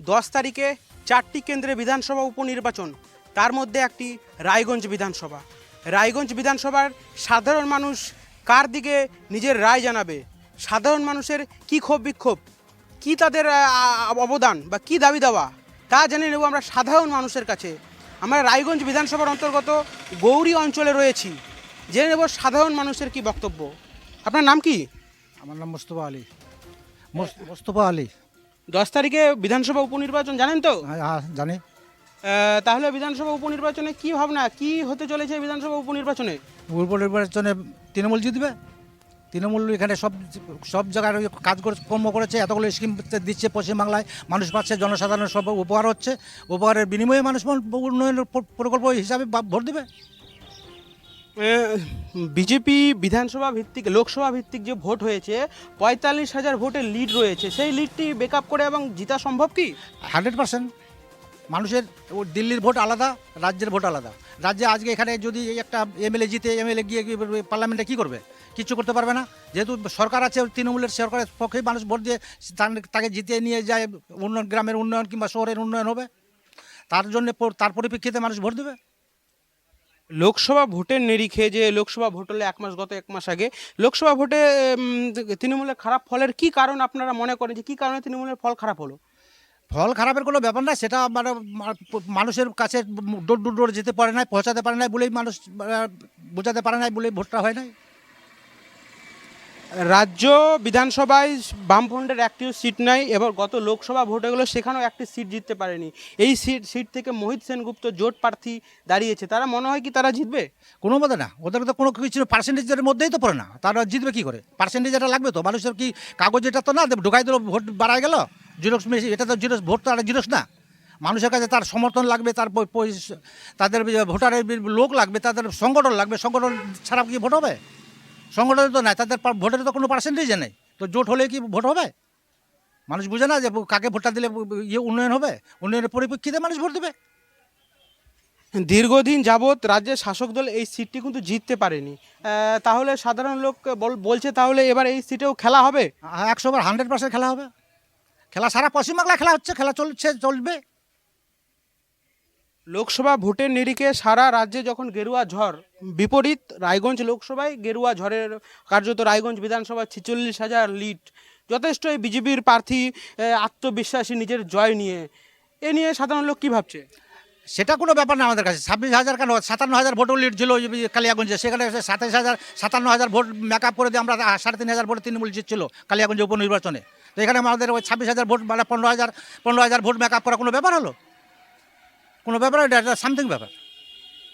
দশ তারিখে চারটি কেন্দ্রে বিধানসভা উপনির্বাচন, তার মধ্যে একটি রায়গঞ্জ বিধানসভা। রায়গঞ্জ বিধানসভার সাধারণ মানুষ কার দিকে নিজের রায় জানাবে? সাধারণ মানুষের কি ক্ষোভ বিক্ষোভ? কি তাদের অবদান বা কি দাবি দেওয়া? তা জেনে নেব আমরা সাধারণ মানুষের কাছে। আমরা রায়গঞ্জ বিধানসভার অন্তর্গত গৌরী অঞ্চলে রয়েছি। জেনে নেব সাধারণ মানুষের কি বক্তব্য। আপনার নাম কি? আমার নাম মোস্তফা আলী। মোস- মোস্তফা আলী। দশ তারিখে বিধানসভা উপনির্বাচন জানেন তো? হ্যাঁ, হ্যাঁ, জানি। তাহলে বিধানসভা উপনির্বাচনে কি ভাবনা কি হতে চলেছে বিধানসভা উপনির্বাচনে? উপনির্বাচনে তৃণমূল জিতবে? তৃণমূল এখানে সব সব জায়গায় কাজ করে কর্ম করেছে এতগুলো স্কিম দিচ্ছে পশ্চিমবাংলায় মানুষ পাচ্ছে জনসাধারণের সব উপহার হচ্ছে উপহারের বিনিময়ে মানুষ উন্নয়নের প্রকল্প হিসাবে ভোট দেবে। বিজেপি বিধানসভা ভিত্তিক, লোকসভা ভিত্তিক যে ভোট হয়েছে, পঁয়তাল্লিশ হাজার ভোটের লিড রয়েছে, সেই লিডটি বেকআপ করে এবং জিতা সম্ভব কি? Hundred percent. মানুষের দিল্লির ভোট আলাদা, রাজ্যের ভোট আলাদা। রাজ্যে আজকে এখানে যদি একটা এমএলএ জিতে এমএলএ গিয়ে পার্লামেন্টে কী করবে? কিছু করতে পারবে না। যেহেতু সরকার আছে, তৃণমূলের সরকারের পক্ষেই মানুষ ভোট দিয়ে তাকে জিতিয়ে নিয়ে যায়, উন্নয়ন, গ্রামের উন্নয়ন কিংবা শহরের উন্নয়ন হবে। তার জন্য তার পরিপ্রেক্ষিতে মানুষ ভোট দেবে। লোকসভা ভোটের নিরিখে যে লোকসভা ভোট হলে এক মাস গত এক মাস আগে, লোকসভা ভোটে তৃণমূলের খারাপ ফলের কি কারণ আপনারা মনে করেন যে কী কারণে তৃণমূলের ফল খারাপ হলো? ফল খারাপের কোনো ব্যাপার না সেটা মানে মানুষের কাছে ডোর ডোর ডোর যেতে পারে নাই, পৌঁছাতে পারে না বলেই মানুষ বোঝাতে পারে না বলেই ভোটটা হয় নাই। রাজ্য বিধানসভায় বামফ্রন্টের একটিও সিট নাই, এবার গত লোকসভা ভোটে গেলো সেখানেও একটি সিট জিততে পারেনি। এই সিট সিট থেকে মোহিত সেনগুপ্ত জোট প্রার্থী দাঁড়িয়েছে। তারা মনে হয় কি তারা জিতবে? কোনো মতে না। ওদের তো কোনো কিছু পার্সেন্টেজের মধ্যেই তো পড়ে না। তারা জিতবে কি করে? পার্সেন্টেজ এটা লাগবে তো? মানুষের কি কাগজ এটা তো না? ঢুকাই দিল, ভোট বাড়ায় গেল? জিরক্স এটা তো জিরক্স ভোট তো আর জিরক্স না। মানুষের কাছে তার সমর্থন লাগবে, তার তাদের ভোটারের লোক লাগবে, তাদের সংগঠন লাগবে, সংগঠন ছাড়া কি ভোট হবে? সংগঠন তো নাই তাদের ভোটের তো কোনো পার্সেন্টেজে নেই। তো জোট হলে কি ভোট হবে? মানুষ বুঝে না যে কাকে ভোটটা দিলে ইয়ে উন্নয়ন হবে? উন্নয়নের পরিপ্রেক্ষিতে মানুষ ভোট দেবে। দীর্ঘদিন যাবৎ রাজ্যের শাসক দল এই সিটটি কিন্তু জিততে পারেনি। তাহলে সাধারণ লোক বল- বলছে তাহলে এবার এই সিটেও খেলা হবে? একশো বার হান্ড্রেড পার্সেন্ট খেলা হবে। খেলা সারা পশ্চিমবাংলায় খেলা হচ্ছে খেলা চলছে চলবে। লোকসভা ভোটের নিরিখে সারা রাজ্যে যখন গেরুয়া ঝড় বিপরীত, রায়গঞ্জ লোকসভায় গেরুয়া ঝড়ের কার্যত রায়গঞ্জ বিধানসভা ছেচল্লিশ হাজার লিড। যথেষ্ট এই বিজেপির প্রার্থী আত্মবিশ্বাসী নিজের জয় নিয়ে। এ নিয়ে সাধারণ লোক কী ভাবছে? সেটা কোনো ব্যাপার না আমাদের কাছে। ছাব্বিশ হাজার কেন? সাতান্ন হাজার ভোট লিড ছিল কালিয়াগঞ্জে। সেখানে সাতাশ হাজার, সাতান্ন হাজার ভোট মেকআপ করে দিয়ে আমরা সাড়ে তিন হাজার ভোট তৃণমূল জিতছিল কালিয়াগঞ্জে উপনির্বাচনে। তো এখানে আমাদের ওই ছাব্বিশ হাজার ভোট মানে পনেরো হাজার পনেরো হাজার ভোট মেকআপ করা কোনো ব্যাপার হলো? কোনো ব্যাপার এটা সামথিং ব্যাপার।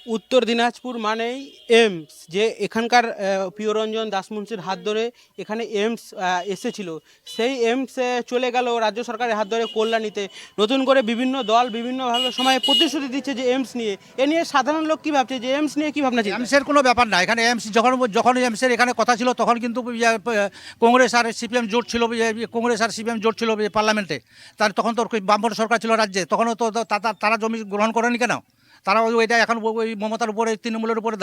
উত্তর দিনাজপুর মানেই এমস যে এখানকার প্রিয়রঞ্জন দাসমুন্সির হাত ধরে এখানে এমস এসেছিল। সেই এমস চলে গেল রাজ্য সরকারের হাত ধরে কল্যাণীতে। নতুন করে বিভিন্ন দল বিভিন্নভাবে সময় প্রতিশ্রুতি দিচ্ছে যে এমস নিয়ে। এ নিয়ে সাধারণ লোক কী ভাবছে? যে এমস নিয়ে কী ভাবনা? এমসের কোনো ব্যাপার না। এখানে এমস যখন যখন এমসের এখানে কথা ছিল তখন কিন্তু ইয়ে, কংগ্রেস আর সিপিএম জোট ছিল ইয়ে, কংগ্রেস আর সিপিএম জোট ছিল ইয়ে, পার্লামেন্টে। তার তখন তো বামপন্থী সরকার ছিল রাজ্যে। তখনও তা- তারা জমি গ্রহণ করেনি কেন? তারা ওইটা এখন ওই- মমতার উপরে, তৃণমূলের উপরে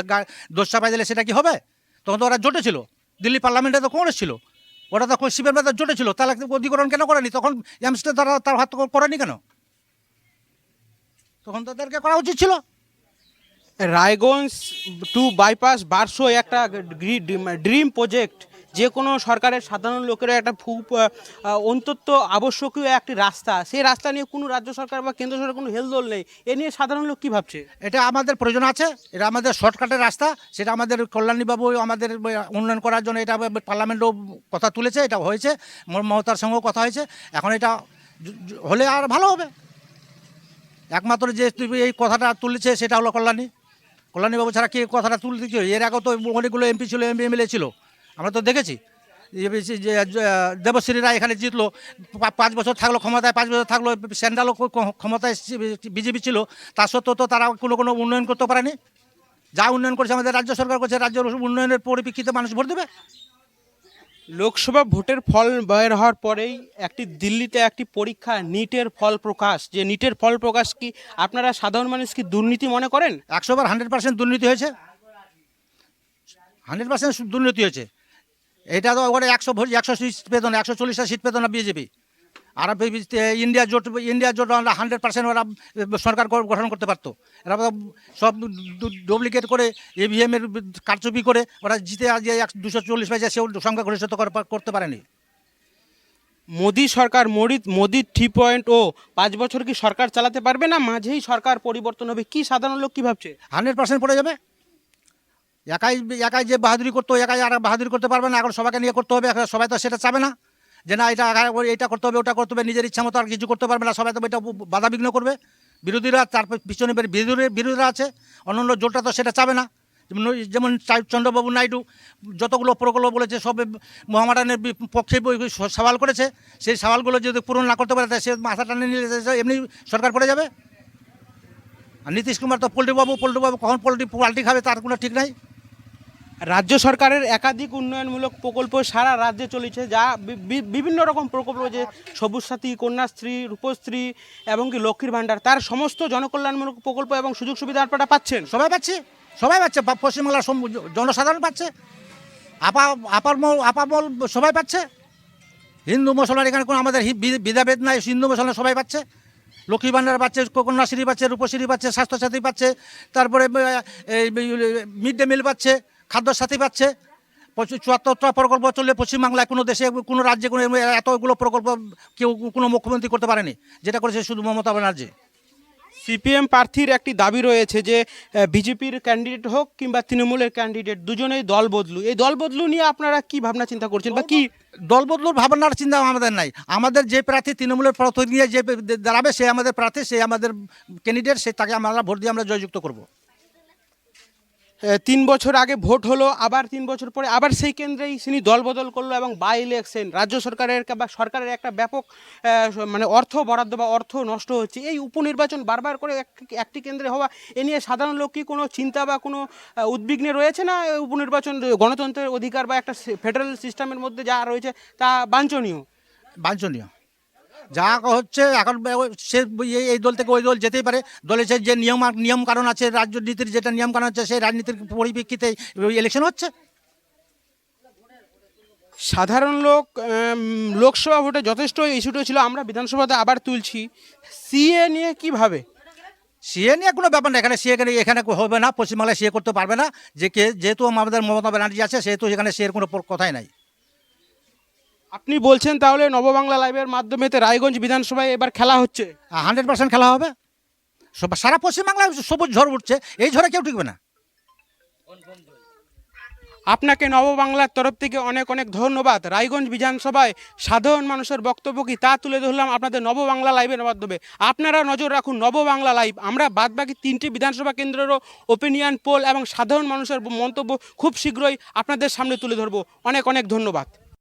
দোষ চাপাই দিলে সেটা কি হবে? তখন তো ওরা জোটে ছিল। দিল্লি পার্লামেন্টে তো কংগ্রেস ছিল। ওটা তো শিবের সিপিএম জোটে ছিল। তাহলে অধিকরণ কেন করেনি? তখন এমসটা তারা তার হাত করেনি কেন? তখন তাদেরকে করা উচিত ছিল। রায়গঞ্জ টু বাইপাস বারশো একটা ড্রিম প্রজেক্ট যে কোনো সরকারের সাধারণ লোকের একটা অন্তত আবশ্যকীয় একটি রাস্তা। সেই রাস্তা নিয়ে কোনো রাজ্য সরকার বা কেন্দ্র সরকার কোনো হেলদোল নেই। এ নিয়ে সাধারণ লোক কী ভাবছে? এটা আমাদের প্রয়োজন আছে। এটা আমাদের শর্টকাটের রাস্তা। সেটা আমাদের কল্যাণীবাবু আমাদের উন্নয়ন করার জন্য এটা পার্লামেন্টও কথা তুলেছে, এটা হয়েছে। মমতার সঙ্গেও কথা হয়েছে। এখন এটা হলে আর ভালো হবে। একমাত্র যে এই কথাটা তুলেছে সেটা হলো কল্যাণী। কল্যাণীবাবু ছাড়া কে কথাটা তুলতে এর আগেও তো অনেকগুলো এমপি ছিল, এমএলএ ছিল। আমরা তো দেখেছি। যে দেবশ্রী রায় এখানে জিতলো পাঁচ বছর থাকল ক্ষমতায় পাঁচ বছর থাকল স্যান্ডালও ক্ষমতায় বিজেপি ছিল। তা সত্ত্বেও তো তারা কোনো কোনো উন্নয়ন করতে পারেনি। যা উন্নয়ন করেছে আমাদের রাজ্য সরকার করছে রাজ্যের উন্নয়নের পরিপ্রেক্ষিতে মানুষ ভোট দেবে। লোকসভা ভোটের ফল বের হওয়ার পরেই একটি দিল্লিতে একটি পরীক্ষা নিটের ফল প্রকাশ। যে নিটের ফল প্রকাশ কি আপনারা সাধারণ মানুষ কি দুর্নীতি মনে করেন? একশোবার হান্ড্রেড পার্সেন্ট দুর্নীতি হয়েছে। হান্ড্রেড পার্সেন্ট দুর্নীতি হয়েছে। এটা তো ওখানে একশো ভোট একশো সিট পেত না একশো চল্লিশটা সিট পেত না বিজেপি। আর ইন্ডিয়া জোট ইন্ডিয়া জোট হান্ড্রেড পার্সেন্ট ওরা সরকার গঠন করতে পারতো। এরা সব ডুপ্লিকেট করে ইভিএমের কারচুপি করে ওরা জিতে আজ এক দুশো চল্লিশ পাইছে সেও সংখ্যা কর- করতে পারেনি। মোদি সরকার মোদি মোদি থ্রি পয়েন্ট ও পাঁচ বছর কি সরকার চালাতে পারবে না? মাঝেই সরকার পরিবর্তন হবে। কি সাধারণ লোক কি ভাবছে? হান্ড্রেড পার্সেন্ট পড়ে যাবে। একাই একাই যে বাহাদুরি করতো, একাই আর বাহাদুরি করতে পারবে না, এখন সবাইকে নিয়ে করতে হবে, এখন সবাই তো সেটা চাবে না। যে না, এটা এটা করতে হবে, ওটা করতে হবে, নিজের ইচ্ছা মতো আর কিছু করতে পারবে না, সবাই তো এটা বাধা বিঘ্ন করবে। বিরোধীরা তার পিছনে বের- বিরোধী বিরোধীরা আছে, অন্যান্য জোটটা তো সেটা চাবে না। যেমন চন্দ্রবাবু নাইডু, যতগুলো প্রকল্প বলেছে, সব মহামারানের পক্ষে সওয়াল করেছে। সেই সওয়ালগুলো যদি পূরণ না করতে পারে, তাহলে সে মাথা টানে নিলে এমনি সরকার পড়ে যাবে। আর নীতিশ কুমার তো পোল্ট্রিবাবু পোল্ট্রিবাবু কখন পোল্ট্রি পাল্টি খাবে, তার কোনো ঠিক নাই। রাজ্য সরকারের একাধিক উন্নয়নমূলক প্রকল্প সারা রাজ্যে চলেছে, যা বিভিন্ন রকম প্রকল্প যে সবুজ সাথী, কন্যাশ্রী, রূপশ্রী এবং কি লক্ষ্মীর ভাণ্ডার। তার সমস্ত জনকল্যাণমূলক প্রকল্প এবং সুযোগ সুবিধা আপনারা পাচ্ছেন? সবাই পাচ্ছে? সবাই পাচ্ছে? পশ্চিমবাংলার জনসাধারণ পাচ্ছে? আপা আপার মল আপামল সবাই পাচ্ছে? হিন্দু, মুসলমান, এখানে কোনো আমাদের হি- বি- ভেদাভেদ নাই। হিন্দু, মুসলমান সবাই পাচ্ছে? লক্ষ্মী ভাণ্ডার পাচ্ছে কন্যাশ্রী পাচ্ছে, রূপশ্রী পাচ্ছে, স্বাস্থ্যসাথী পাচ্ছে, তারপরে মিড ডে মিল পাচ্ছে। খাদ্যসাথী পাচ্ছে। পঁচিশ- চুয়াত্তরটা প্রকল্প চললে পশ্চিমবাংলায় কোনো দেশে কোনো রাজ্যে কোনো এতগুলো প্রকল্প কেউ কোনো মুখ্যমন্ত্রী করতে পারেনি। যেটা করেছে শুধু মমতা ব্যানার্জি। সিপিএম প্রার্থীর একটি দাবি রয়েছে যে বিজেপির ক্যান্ডিডেট হোক কিংবা তৃণমূলের ক্যান্ডিডেট দুজনেই দল বদলু। এই দল বদলু নিয়ে আপনারা কি ভাবনা চিন্তা করছেন বা কি? দল বদলুর ভাবনার চিন্তা আমাদের নাই। আমাদের যে প্রার্থী তৃণমূলের প্রার্থী নিয়ে যে দাঁড়াবে সে আমাদের প্রার্থী সে আমাদের ক্যান্ডিডেট সে তাকে আমরা ভোট দিয়ে আমরা জয়যুক্ত করব। তিন বছর আগে ভোট হলো, আবার তিন বছর পরে আবার সেই কেন্দ্রেই তিনি দল বদল করল এবং বাই ইলেকশন রাজ্য সরকারের বা সরকারের একটা ব্যাপক মানে অর্থ বরাদ্দ বা অর্থ নষ্ট হচ্ছে। এই উপনির্বাচন বারবার করে এক- একটি কেন্দ্রে হওয়া, এ নিয়ে সাধারণ লোক কি কোনো চিন্তা বা কোনো উদ্বিগ্নে রয়েছে না উপনির্বাচন গণতন্ত্রের অধিকার বা একটা ফেডারেল সিস্টেমের মধ্যে যা রয়েছে তা বাঞ্ছনীয়? বাঞ্ছনীয়। যা হচ্ছে এখন সে এই- দল থেকে ওই দল যেতেই পারে। দলের সে যে নিয়ম নিয়ম কারণ আছে রাজনীতির যেটা নিয়ম কারণ আছে সেই রাজনীতির পরিপ্রেক্ষিতে ইলেকশন হচ্ছে। সাধারণ লোক লোকসভা ভোটে যথেষ্ট ইস্যুটা ছিল আমরা বিধানসভাতে আবার তুলছি। সিএ নিয়ে কীভাবে সিএ নিয়ে কোনো ব্যাপার না এখানে সিএ এখানে এখানে হবে না পশ্চিমবাংলায় সিএ করতে পারবে না। যে কে যেহেতু আমাদের মমতা ব্যানার্জি আছে সেহেতু এখানে সিএর কোনো কথাই নাই। আপনি বলছেন তাহলে নববাংলা লাইভের মাধ্যমেতে রায়গঞ্জ বিধানসভায় এবার খেলা হচ্ছে। হান্ড্রেড পার্সেন্ট খেলা হবে। সব- সারা পশ্চিমবাংলায় সবুজ ঝড় উঠছে এই ঝড়ে কেউ টিকবে না। আপনাকে নববাংলার তরফ থেকে অনেক অনেক ধন্যবাদ। রায়গঞ্জ বিধানসভায় সাধারণ মানুষের বক্তব্য কি তা তুলে ধরলাম আপনাদের নববাংলা লাইভের মাধ্যমে। আপনারা নজর রাখুন নববাংলা লাইভ। আমরা বাদবাকি তিনটি বিধানসভা কেন্দ্রেরও ওপিনিয়ন পোল এবং সাধারণ মানুষের মন্তব্য খুব শীঘ্রই আপনাদের সামনে তুলে ধরবো। অনেক অনেক ধন্যবাদ।